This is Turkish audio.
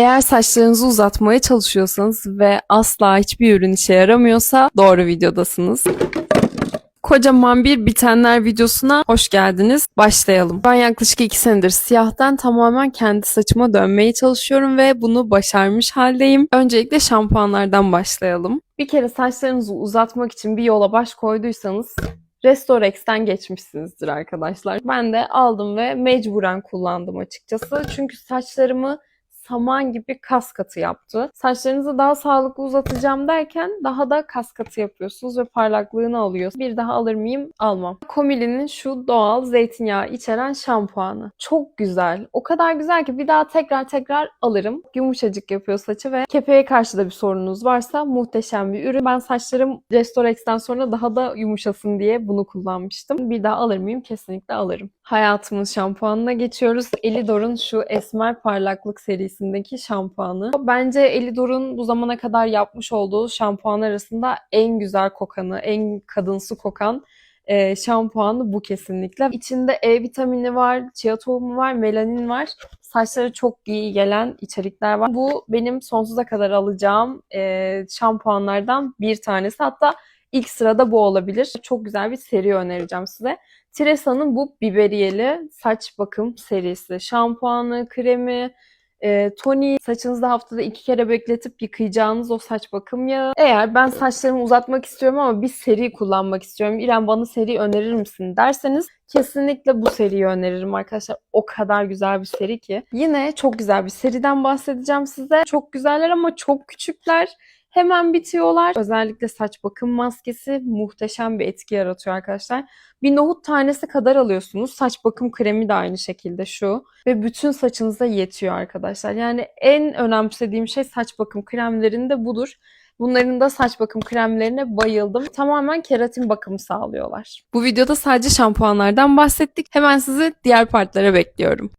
Eğer saçlarınızı uzatmaya çalışıyorsanız ve asla hiçbir ürün işe yaramıyorsa doğru videodasınız. Kocaman bir bitenler videosuna hoş geldiniz. Başlayalım. Ben yaklaşık 2 senedir siyahtan tamamen kendi saçıma dönmeye çalışıyorum ve bunu başarmış haldeyim. Öncelikle şampuanlardan başlayalım. Bir kere saçlarınızı uzatmak için bir yola baş koyduysanız Restorex'ten geçmişsinizdir arkadaşlar. Ben de aldım ve mecburen kullandım açıkçası. Çünkü saçlarımı saman gibi kas katı yaptı. Saçlarınızı daha sağlıklı uzatacağım derken daha da kas katı yapıyorsunuz ve parlaklığını alıyor. Bir daha alır mıyım? Almam. Komili'nin şu doğal zeytinyağı içeren şampuanı. Çok güzel. O kadar güzel ki bir daha tekrar tekrar alırım. Yumuşacık yapıyor saçı ve kepeğe karşı da bir sorununuz varsa muhteşem bir ürün. Ben saçlarım Restorex'ten sonra daha da yumuşasın diye bunu kullanmıştım. Bir daha alır mıyım? Kesinlikle alırım. Hayatımın şampuanına geçiyoruz. Elidor'un şu esmer parlaklık serisindeki şampuanı. Bence Elidor'un bu zamana kadar yapmış olduğu şampuan arasında en güzel kokanı, en kadınsı kokan e, şampuanı bu kesinlikle. İçinde E vitamini var, chia tohumu var, melanin var. Saçlara çok iyi gelen içerikler var. Bu benim sonsuza kadar alacağım e, şampuanlardan bir tanesi. Hatta ilk sırada bu olabilir. Çok güzel bir seri önereceğim size. Tresa'nın bu biberiyeli saç bakım serisi. Şampuanı, kremi, e, toniği saçınızda haftada iki kere bekletip yıkayacağınız o saç bakım yağı. Eğer ben saçlarımı uzatmak istiyorum ama bir seri kullanmak istiyorum. İrem bana seri önerir misin derseniz kesinlikle bu seriyi öneririm arkadaşlar. O kadar güzel bir seri ki. Yine çok güzel bir seriden bahsedeceğim size. Çok güzeller ama çok küçükler. Hemen bitiyorlar. Özellikle saç bakım maskesi muhteşem bir etki yaratıyor arkadaşlar. Bir nohut tanesi kadar alıyorsunuz. Saç bakım kremi de aynı şekilde şu. Ve bütün saçınıza yetiyor arkadaşlar. Yani en önemsediğim şey saç bakım kremlerinde budur. Bunların da saç bakım kremlerine bayıldım. Tamamen keratin bakımı sağlıyorlar. Bu videoda sadece şampuanlardan bahsettik. Hemen sizi diğer partlara bekliyorum.